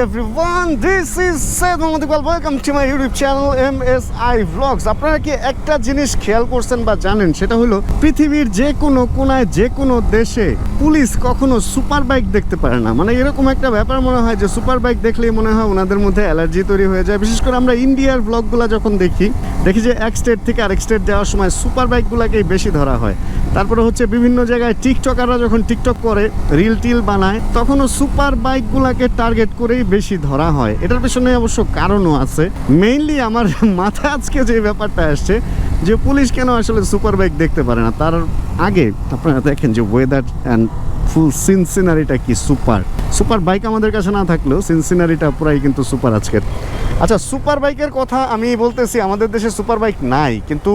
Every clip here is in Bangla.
everyone, this is Said Mohammad Iqbal. Welcome to my YouTube channel MSI Vlogs. আপনারা কি একটা জিনিস খেয়াল করছেন বা জানেন? সেটা হলো পৃথিবীর যে কোনো কোনায়, যে কোনো দেশে পুলিশ কখনো সুপার বাইক দেখতে পারে না। মানে এরকম একটা ব্যাপার মনে হয় যে সুপার বাইক দেখলেই মনে হয় ওনাদের মধ্যে অ্যালার্জি তৈরি হয়ে যায়। বিশেষ করে আমরা ইন্ডিয়ার ব্লগগুলো যখন দেখি দেখি যে এক স্টেট থেকে আরেক স্টেট যাওয়ার সময় সুপার বাইকগুলোকেই বেশি ধরা হয়। তারপরে হচ্ছে বিভিন্ন জায়গায় টিকটকাররা যখন টিকটক করে রিল টিল বানায়, তখনও সুপার বাইকগুলোকে টার্গেট করেই বেশি ধরা হয়। এটার পেছনে অবশ্য কারণও আছে। মেইনলি আমার মাথা আজকে যে ব্যাপারটা আসছে, যে পুলিশ কেন আসলে সুপার বাইক দেখতে পারে না, তার আগে আপনারা দেখেন যে ওয়েদার অ্যান্ড ফুল সিনসিনারিটা কি সুপার সুপার বাইক আমাদের কাছে না থাকলেও সিনসিনারিটা পুরাই কিন্তু সুপার আজকের। আচ্ছা সুপার বাইকের কথা আমি বলতেছি, আমাদের দেশে সুপার বাইক নাই, কিন্তু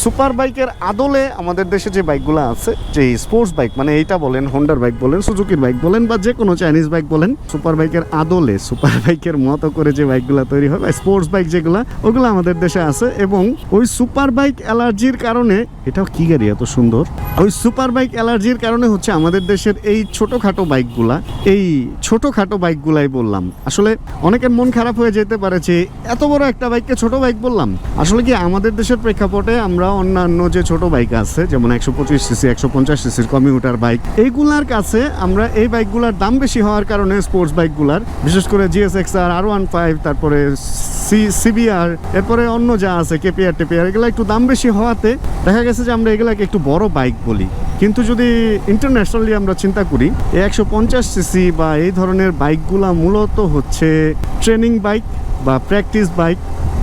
সুপার বাইকের আদলে আমাদের দেশে যে বাইকগুলো আছে, যে স্পোর্টস বাইক মানে এইটা বলেন হোন্ডার বাইক বলেন সুজুকির বাইক বলেন, বা যে কোনো চাইনিজ বাইক বলেন সুপার বাইকের আদলে সুপার বাইকের মতো করে যে বাইকগুলো তৈরি হয়, বা স্পোর্টস বাইক যেগুলো, ওগুলো আমাদের দেশে আছে, এবং ওই সুপার বাইক অ্যালার্জির কারণে, এটাও কি গাড়ি এত সুন্দর? ওই সুপার বাইক অ্যালার্জির কারণে হচ্ছে আমাদের দেশের এই ছোটোখাটো বাইকগুলা, এই ছোটোখাটো বাইকগুলাই বললাম। আসলে অনেকের মন খারাপ হয়ে যেতে পারে যে এত বড় একটা বাইককে ছোট বাইক বললাম। আসলে কি আমাদের দেশের প্রেক্ষাপটে আমরা অন্যান্য যে ছোট বাইক আছে, যেমন একশো পঁচিশ সিসি একশো পঞ্চাশ সিসির কমিউটার বাইক এইগুলার কাছে আমরা এই বাইকগুলার দাম বেশি হওয়ার কারণে স্পোর্টস বাইকগুলার বিশেষ করে GS X R R one five তারপরে সি সিবিআর এরপরে অন্য যা আছে কেপিআর টেপিআর এগুলো একটু দাম বেশি হওয়াতে দেখা গেছে যে আমরা এগুলাকে একটু বড় বাইক বলি। কিন্তু যদি ইন্টারন্যাশনালি আমরা চিন্তা করি একশো পঞ্চাশ সিসি বা এই ধরনের বাইকগুলা মূলত হচ্ছে ট্রেনিং বাইক বা প্র্যাকটিস বাইক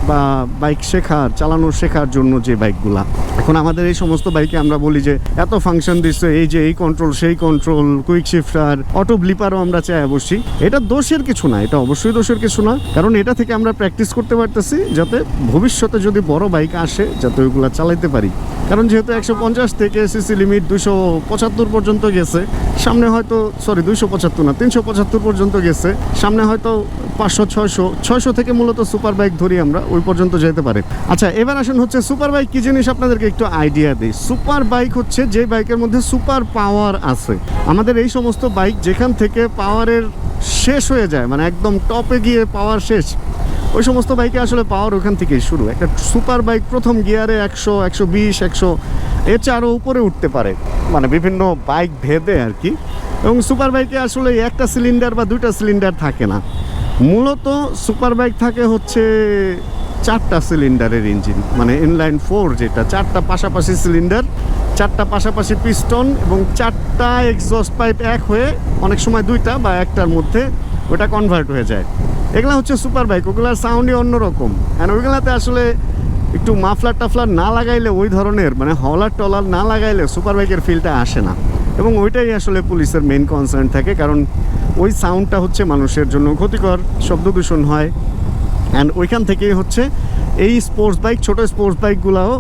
বা বাইক শেখার, চালানো শেখার জন্য যে বাইকগুলা। এখন আমাদের এই সমস্ত বাইকে আমরা বলি যে, এত ফাংশন দিচ্ছে, এই যে এই কন্ট্রোল সেই কন্ট্রোল কুইক শিফটার অটো ব্লিপারও আমরা চাই বসি এটা দোষের কিছু না, এটা অবশ্যই দোষের কিছু না। কারণ এটা থেকে আমরা প্র্যাকটিস করতে পারতেছি, যাতে ভবিষ্যতে যদি বড় বাইক আসে, যাতে ওইগুলা চালাইতে পারি। কারণ যেহেতু একশো পঞ্চাশ থেকে সিসি লিমিট দুশো পঁচাত্তর পর্যন্ত গেছে, সামনে হয়তো সরি দুইশো পঁচাত্তর না, তিনশো পঁচাত্তর পর্যন্ত গেছে, সামনে হয়তো পাঁচশো, ছয়শো ছয়শো থেকে মূলত সুপার বাইক ধরি আমরা ওই পর্যন্ত যেতে পারে। আচ্ছা এবার আসুন হচ্ছে সুপার বাইক, কি জিনিস আপনাদেরকে একটু আইডিয়া দিই? সুপার বাইক হচ্ছে যে বাইকের মধ্যে সুপার পাওয়ার আছে। আমাদের এই সমস্ত বাইক যেখান থেকে পাওয়ারের শেষ হয়ে যায় মানে একদম টপে গিয়ে পাওয়ার শেষ, ওই সমস্ত বাইকে আসলে পাওয়ার ওখান থেকেই শুরু। একটা সুপার বাইক প্রথম গিয়ারে একশো একশো বিশ, একশো, এর চেয়ে আরও উপরে উঠতে পারে। মানে বিভিন্ন বাইক ভেদে আর কি। এবং সুপার বাইকে আসলে একটা সিলিন্ডার বা দুইটা সিলিন্ডার থাকে না। মূলত সুপার বাইক থাকে হচ্ছে চারটা সিলিন্ডারের ইঞ্জিন মানে ইনলাইন ফোর যেটা, চারটা পাশাপাশি সিলিন্ডার, চারটা পাশাপাশি পিস্টন এবং চারটা এক্সস্ট পাইপ এক হয়ে অনেক সময় দুইটা বা একটার মধ্যে ওটা কনভার্ট হয়ে যায়। এগুলা হচ্ছে সুপার বাইক ওগুলার সাউন্ডই অন্যরকম। অ্যান্ড ওইগুলাতে আসলে একটু মাফলার টাফলার না লাগাইলে ওই ধরনের মানে হলার টলার না লাগাইলে সুপার বাইকের ফিলটা আসে না। এবং ওইটাই আসলে পুলিশের মেন কনসার্ন থাকে, কারণ ওই সাউন্ডটা হচ্ছে মানুষের জন্য ক্ষতিকর, শব্দ দূষণ হয়। অ্যান্ড ওইখান থেকেই হচ্ছে এই স্পোর্টস বাইক ছোটো স্পোর্টস বাইকগুলাও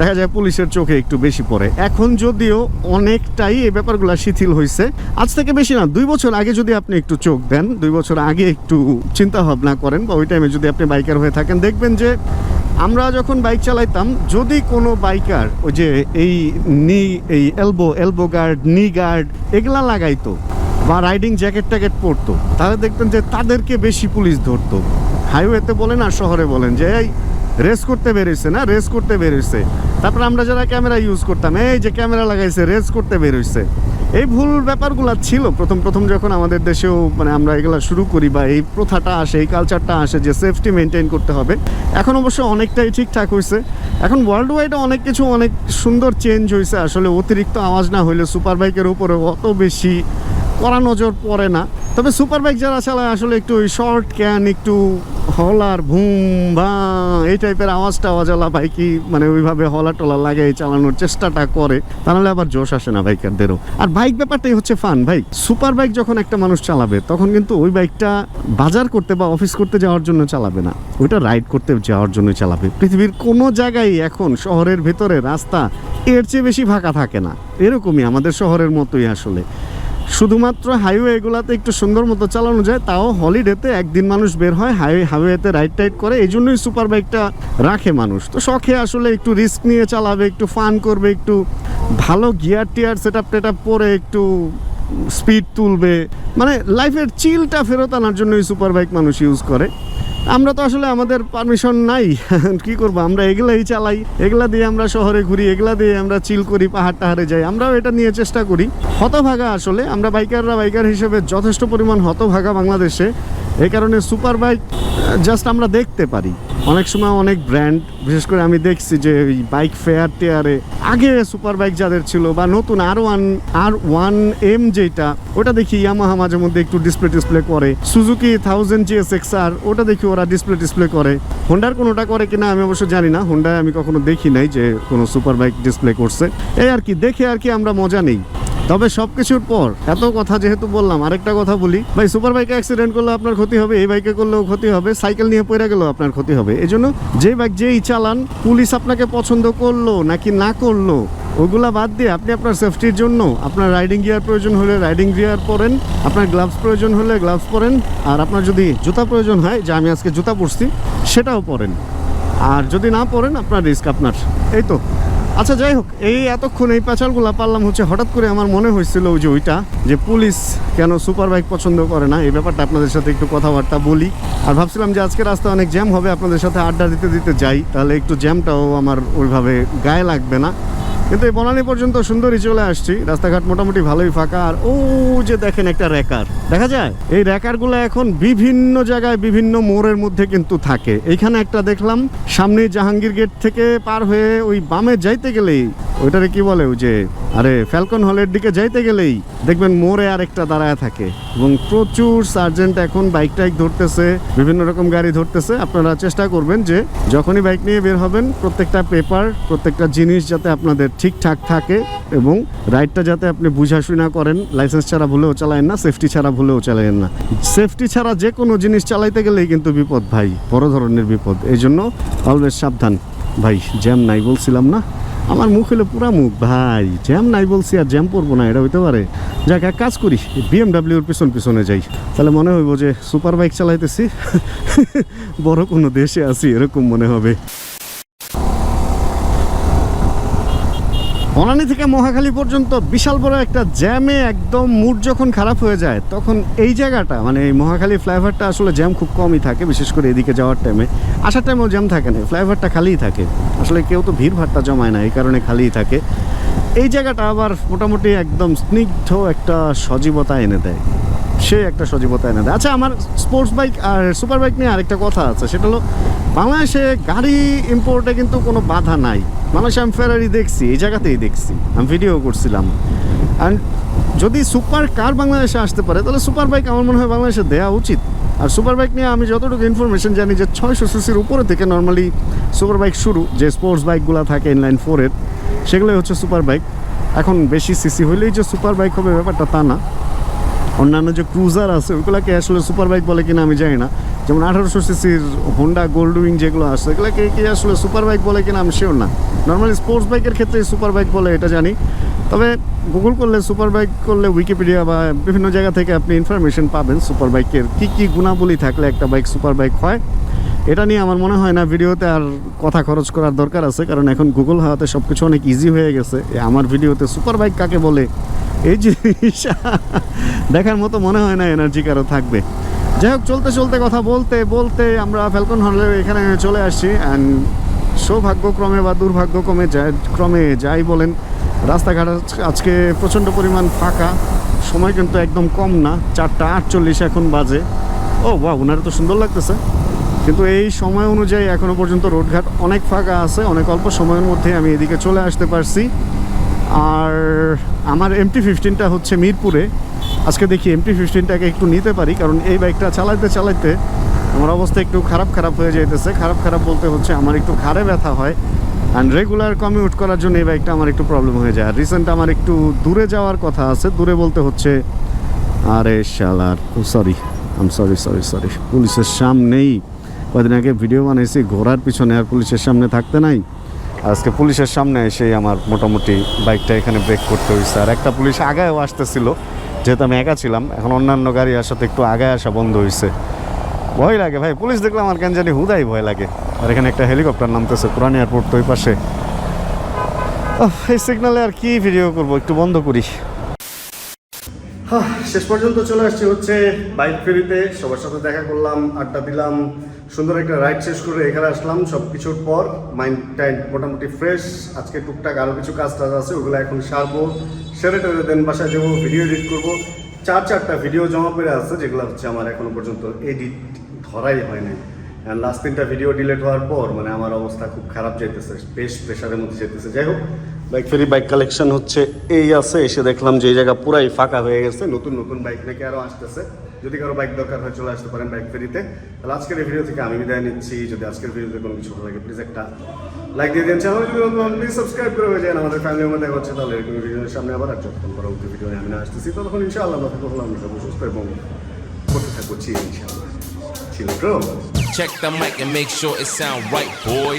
দেখা যায় পুলিশের চোখে একটু বেশি পড়ে। এখন যদিও অনেকটাই এই ব্যাপারগুলো শিথিল হয়েছে আজ থেকে বেশি না, দুই বছর আগে যদি আপনি একটু চোখ দেন, দুই বছর আগে একটু চিন্তা ভাবনা করেন বা ওই টাইমে যদি আপনি বাইকার হয়ে থাকেন, দেখবেন যে আমরা যখন বাইক চালাইতাম, যদি কোনো বাইকার ওই যে এই নি এই elbow elbow guard knee guard এগুলা লাগাইতো বা রাইডিং জ্যাকেট ট্যাকেট পরতো, তাহলে দেখতেন যে তাদেরকে বেশি পুলিশ ধরতো। হাইওয়েতে বলেন আর শহরে বলেন যে, এই, রেস করতে বেরোইছে না? রেস করতে বেরোইছে। তারপর আমরা যারা ক্যামেরা ইউজ করতাম, এই যে ক্যামেরা লাগাইছে, রেস করতে বেরোইছে। এই ভুল ব্যাপারগুলো ছিল। প্রথম প্রথম যখন আমাদের দেশেও মানে আমরা এগুলা শুরু করি বা এই প্রথাটা আসে, এই কালচারটা আসে যে সেফটি মেনটেন করতে হবে, এখন অবশ্য অনেকটাই ঠিকঠাক হয়েছে এখন ওয়ার্ল্ড ওয়াইডে অনেক কিছু অনেক সুন্দর চেঞ্জ হয়েছে আসলে অতিরিক্ত আওয়াজ না হইলে সুপার বাইকের উপরে অত বেশি কড়া নজর পড়ে না। তবে সুপার বাইক যারা চালায়, আসলে একটু শর্ট ক্যান একটু হলার ভুম ভা এই টাইপের আওয়াজ টাওয়াজওয়ালা বাইকই মানে ওইভাবে হলা টলা লাগাই চালানোর চেষ্টাটা করে, তাহলে আবার জোশ আসে না বাইকারদেরও। আর বাইক ব্যাপারটাই হচ্ছে ফান ভাই। সুপার বাইক যখন একটা মানুষ চালাবে, তখন কিন্তু ওই বাইকটা বাজার করতে বা অফিস করতে যাওয়ার জন্য চালাবে না। ওইটা রাইড করতে যাওয়ার জন্য চালাবে। পৃথিবীর কোনো জায়গায় এখন শহরের ভেতরে রাস্তা এর চেয়ে বেশি ফাঁকা থাকে না। এরকমই আমাদের শহরের মতোই আসলে। শুধুমাত্র হাইওয়ে এগুলাতে একটু সুন্দর মতো চালানো যায়, তাও হলিডেতে একদিন মানুষ বের হয় হাইওয়ে হাইওয়েতে রাইড টাইড করে, এই জন্যই সুপার বাইকটা রাখে মানুষ। তো শখে আসলে একটু রিস্ক নিয়ে চালাবে, একটু ফান করবে, একটু ভালো গিয়ার টিয়ার সেট আপ টেট পরে একটু স্পিড তুলবে। মানে লাইফের চিলটা ফেরত আনার জন্যই সুপার বাইক মানুষ ইউজ করে। আমরা তো আসলে আমাদের পারমিশন নাই। কি করব? আমরা এগুলাই চালাই। এগুলা দিয়ে আমরা শহরে ঘুরি, এগুলা দিয়ে আমরা চিল করি পাহাড় টাহারে যাই। আমরাও এটা নিয়ে চেষ্টা করি। হতভাগা আসলে, আমরা বাইকাররা বাইকার হিসেবে যথেষ্ট পরিমাণ হতভাগা বাংলাদেশে। এই কারণে সুপার বাইক জাস্ট আমরা দেখতে পারি। অনেক সময় অনেক ব্র্যান্ড বিশেষ করে আমি দেখছি যে ওই বাইক ফেয়ার টেয়ারে আগে সুপার বাইক যাদের ছিল বা নতুন R one R one M যেটা, ওটা দেখি ইয়ামাহা মাঝে মধ্যে একটু ডিসপ্লে ডিসপ্লে করে। Suzuki thousand GS X R ওটা দেখি ওরা ডিসপ্লে ডিসপ্লে করে। হোন্ডার কোনোটা করে কিনা আমি অবশ্য জানি না। হোন্ডায় আমি কখনো দেখি নাই যে কোনো সুপার বাইক ডিসপ্লে করছে। এই আর কি, দেখে আর কি আমরা মজা নেই। তবে সব কিছুর পর, এত কথা যেহেতু বললাম, আরেকটা কথা বলি। ভাই, সুপার বাইকে অ্যাক্সিডেন্ট করলে আপনার ক্ষতি হবে, এই বাইকে করলেও ক্ষতি হবে, সাইকেল নিয়ে পড়ে গেলেও আপনার ক্ষতি হবে। এই জন্য যে বাইক যেই চালান, পুলিশ আপনাকে পছন্দ করল নাকি না করল, ওগুলা বাদ দিয়ে আপনি আপনার সেফটির জন্য আপনার রাইডিং গিয়ার প্রয়োজন হলে রাইডিং গিয়ার পরেন, আপনার গ্লাভস প্রয়োজন হলে গ্লাভস পরেন, আর আপনার যদি জুতা প্রয়োজন হয়, যে আমি আজকে জুতা পরছি, সেটাও পরেন। আর যদি না পরেন, আপনার রিস্ক আপনার। এই তো। আচ্ছা যাই হোক, এই এতক্ষণ এই প্যাচালগুলো পারলাম হচ্ছে হঠাৎ করে আমার মনে হয়েছিল ওই যে ওইটা, যে পুলিশ কেন সুপার বাইক পছন্দ করে না, এই ব্যাপারটা আপনাদের সাথে একটু কথাবার্তা বলি। আর ভাবছিলাম যে আজকে রাস্তা অনেক জ্যাম হবে, আপনাদের সাথে আড্ডা দিতে দিতে যাই, তাহলে একটু জ্যামটাও আমার ওইভাবে গায়ে লাগবে না। কিন্তু এই বনানী পর্যন্ত সুন্দরই চলে আসছি। রাস্তাঘাট মোটামুটি ভালোই ফাঁকা। আর ও যে দেখেন একটা র্যাকার দেখা যায়? এই র্যাকারগুলো এখন বিভিন্ন জায়গায় বিভিন্ন মোড়ের মধ্যে কিন্তু থাকে। এইখানে একটা দেখলাম সামনে জাহাঙ্গীর গেট থেকে পার হয়ে ওই বামে যাইতে গেলেই ওইটারে কি বলে যে, আরে ফ্যালকন হলের দিকে যাইতে গেলেই দেখবেন মোড়ে আরেকটা দাঁড়ায় থাকে এবং প্রচুর সার্জেন্ট এখন বাইক টাইক ধরতেছে, বিভিন্ন রকম গাড়ি ধরতেছে। আপনারা চেষ্টা করবেন যে, যখনই বাইক নিয়ে বের হবেন, প্রত্যেকটা পেপার প্রত্যেকটা জিনিস যাতে আপনাদের ঠিকঠাক থাকে এবং রাইডটা যাতে আপনি বুঝাশুনা করেন। লাইসেন্স ছাড়া ভুলেও চালায়েন না সেফটি ছাড়া ভুলেও চালায়েন না। সেফটি ছাড়া যে কোনো জিনিস চালাইতে গেলেই কিন্তু বিপদ, ভাই। বড় ধরনের বিপদ। এই জন্য অলওয়েজ সাবধান। ভাই জ্যাম নাই বলছিলাম না। আমার মুখ হলো পুরা মুখ, ভাই। জ্যাম নাই বলছি, আর জ্যাম পড়ব না, এটা হইতে পারে। যাক, এক কাজ করি বিএমডাব্লিউর পিছন পিছনে যাই। তাহলে মনে হইব যে সুপার বাইক চালাইতেছি, বড় কোনো দেশে আছি, এরকম মনে হবে। বনানী থেকে মহাখালী পর্যন্ত বিশাল বড় একটা জ্যামে একদম মুড যখন খারাপ হয়ে যায়, তখন এই জায়গাটা মানে এই মহাখালী ফ্লাইওভারটা আসলে জ্যাম খুব কমই থাকে, বিশেষ করে এদিকে যাওয়ার টাইমে আসার টাইমেও জ্যাম থাকে না, ফ্লাইওভারটা খালিই থাকে। আসলে কেউ তো ভিড় ভাড়টা জমায় না, এই কারণে খালিই থাকে। এই জায়গাটা আবার মোটামুটি একদম স্নিগ্ধ একটা সজীবতা এনে দেয়। সে একটা সজীবতা এনে দেয়। আচ্ছা আমার স্পোর্টস বাইক আর সুপার বাইক নিয়ে আরেকটা কথা আছে। সেটা হলো, বাংলাদেশে গাড়ি ইম্পোর্টে কিন্তু কোনো বাধা নাই। বাংলাদেশে আমি ফেরারি দেখছি, এই জায়গাতেই দেখছি। আমি ভিডিও করছিলাম। অ্যান্ড যদি সুপার কার বাংলাদেশে আসতে পারে, তাহলে সুপার বাইক আমার মনে হয় বাংলাদেশে দেওয়া উচিত। আর সুপার বাইক নিয়ে আমি যতটুকু ইনফরমেশন জানি যে ছয়শো সিসির উপরে থেকে নর্মালি সুপার বাইক শুরু, যে স্পোর্টস বাইকগুলো থাকে ইনলাইন ফোরের সেগুলোই হচ্ছে সুপার বাইক এখন বেশি সিসি হইলেই যে সুপার বাইক হবে ব্যাপারটা তা না। অন্যান্য যে ক্রুজার আছে, ওইগুলোকে আসলে সুপার বাইক বলে কিনা আমি জানি না। যেমন আঠারোশো সিসির হোন্ডা গোল্ড উইং যেগুলো আসছে এগুলোকে কি আসলে সুপার বাইক বলে কিনা আমি শিওর না। নর্মালি স্পোর্টস বাইকের ক্ষেত্রে সুপার বাইক বলে এটা জানি। তবে গুগল করলে সুপার বাইক করলে উইকিপিডিয়া বা বিভিন্ন জায়গা থেকে আপনি ইনফরমেশন পাবেন সুপার বাইকের কী কী গুণাবলী থাকলে একটা বাইক সুপার বাইক হয়। এটা নিয়ে আমার মনে হয় না ভিডিওতে আর কথা খরচ করার দরকার আছে, কারণ এখন গুগল হাওয়াতে সব কিছু অনেক ইজি হয়ে গেছে। আমার ভিডিওতে সুপার বাইক কাকে বলে? এই জিনিস দেখার মতো মনে হয় না এনার্জি কারও থাকবে। যাই হোক, চলতে চলতে কথা বলতে বলতে আমরা ফ্যালকন হলের এখানে চলে আসছি অ্যান্ড সৌভাগ্যক্রমে বা দুর্ভাগ্যক্রমে যাই, ক্রমে যাই বলেন, রাস্তাঘাট আজকে প্রচণ্ড পরিমাণ ফাঁকা, সময় কিন্তু একদম কম না, চারটা আটচল্লিশ এখন বাজে। ও বাহ ওনারা তো সুন্দর লাগতেছে। কিন্তু এই সময় অনুযায়ী এখনও পর্যন্ত রোডঘাট অনেক ফাঁকা আছে, অনেক অল্প সময়ের মধ্যে আমি এদিকে চলে আসতে পারছি। আর আমার এমটি ফিফটিনটা হচ্ছে মিরপুরে। আজকে দেখি এমটি ফিফটিনটাকে একটু নিতে পারি, কারণ এই বাইকটা চালাইতে চালাইতে আমার অবস্থা একটু খারাপ খারাপ হয়ে যাইতেছে। খারাপ খারাপ বলতে হচ্ছে আমার একটু ঘাড়ে ব্যথা হয়। অ্যান্ড রেগুলার কমিউট করার জন্য এই বাইকটা আমার একটু প্রবলেম হয়ে যায়। আর রিসেন্ট আমার একটু দূরে যাওয়ার কথা আছে, দূরে বলতে হচ্ছে, আরে শালার sorry um sorry sorry sorry পুলিশের সামনেই কদিন আগে ভিডিও বানাইছি, ঘোড়ার পিছনে আর পুলিশের সামনে থাকতে নাই। আজকে পুলিশের সামনে এসেই আমার মোটামুটি বাইকটা এখানে ব্রেক করতে হয়েছে আর একটা পুলিশ আগায়ও আসতেছিল, যেহেতু আমি একা ছিলাম, এখন অন্যান্য গাড়ি আসাতে একটু আগায় আসা বন্ধ হয়েছে ভয় লাগে ভাই, পুলিশ দেখলে আমার কেন জানি হুদাই ভয় লাগে। আর এখানে একটা হেলিকপ্টার নামতেছে পুরান এয়ারপোর্ট তো ওই পাশে। এই সিগনালে আর কি ভিডিও করব, একটু বন্ধ করি। শেষ পর্যন্ত চলে আসছি হচ্ছে বাইক ফেরিতে। সবার সাথে দেখা করলাম, আড্ডা দিলাম, সুন্দর একটা রাইড শেষ করে এখানে আসলাম সব কিছুর পর। মাইন্ড টাইম মোটামুটি ফ্রেশ আজকে টুকটাক আরও কিছু কাজ টাজ আছে, ওগুলো এখন সারবো। সেরে টেরে দেন বাসায় যাব ভিডিও এডিট করব। চার চারটা ভিডিও জমা পড়ে আছে, যেগুলো হচ্ছে আমার এখনও পর্যন্ত এডিট ধরাই হয় নাই। লাস্ট তিনটা ভিডিও ডিলিট হওয়ার পর মানে আমার অবস্থা খুব খারাপ যেতেছে বেশ প্রেশারের মধ্যে যেতেছে যাই হোক বাইক ফেরি বাইক কালেকশন হচ্ছে এই আছে এসে দেখলাম যে এই জায়গা পুরাই ফাঁকা হয়ে গেছে নতুন নতুন বাইক নাকি আরও আসতেছে। যদি কারও বাইক দরকার হয় চলে আসতে পারেন বাইক ফেরিতে তাহলে আজকের ভিডিও থেকে আমি বিদায় নিচ্ছি। যদি আজকের ভিডিওতে কোনো কিছু ভালো লাগে প্লিজ একটা লাইক দিয়ে দিন। চ্যানেল যদি প্লিজ সাবস্ক্রাইব করে হয়ে যান। আমাদের ফ্যামিলির মধ্যে হচ্ছে তাহলে এরকম ভিডিওর সামনে আবার আর যতক্ষণ পরবর্তী ভিডিও আমি না আসতেছি তখন ইনশাআল্লাহ আমরা সুস্থ এবং করতে থাকব। ইনশাআল্লাহ। ছিল Check the mic and make sure it sound right, boys.